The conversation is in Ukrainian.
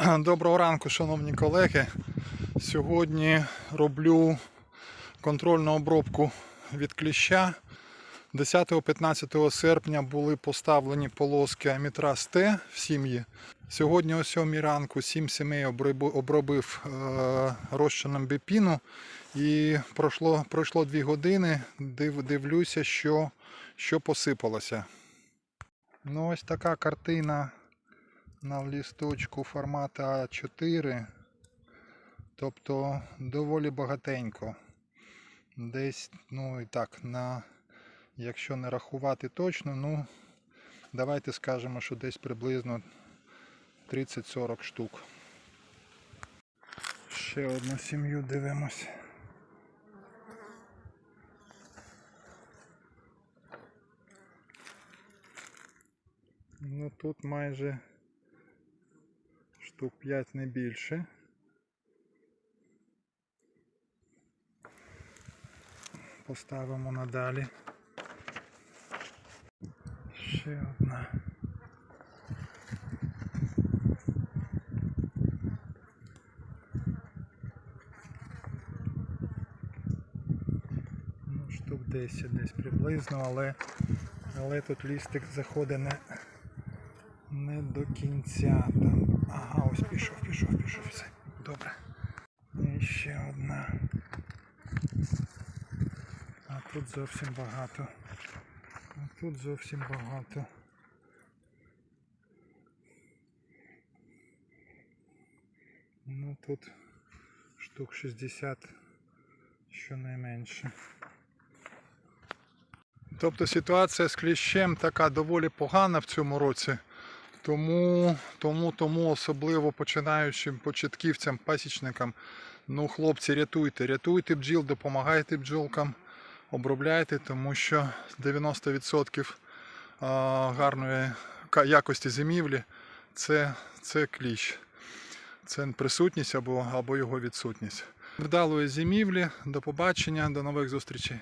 Доброго ранку, шановні колеги. Сьогодні роблю контрольну обробку від кліща. 10-15 серпня були поставлені полоски Амітрас Т в сім'ї. Сьогодні о 7 ранку 7 сімей обробив е, розчином біпіну. І пройшло, пройшло 2 години. Див, дивлюся, що, що посипалося. Ну, ось така картина на лісточку формату А4. Тобто доволі багатенько. Десь, ну і так, на, якщо не рахувати точно, ну давайте скажемо, що десь приблизно 30-40 штук. Ще одну сім'ю дивимось. Ну тут майже штук 5 не більше. Поставимо надалі. Ще одна. Ну, штук 10 десь приблизно, але, але тут лістик заходить не, не до кінця. Там. Ага, ось пішов, пішов, пішов, все. Добре. І ще одна. А тут зовсім багато. А тут зовсім багато. Ну тут штук 60 щонайменше. Тобто ситуація з кліщем така доволі погана в цьому році. Тому, тому, тому особливо починаючим початківцям, пасічникам, ну хлопці, рятуйте, рятуйте бджіл, допомагайте бджолкам, обробляйте, тому що 90% гарної якості зимівлі це, це кліщ. Це присутність або, або його відсутність. Вдалої зимівлі, до побачення, до нових зустрічей.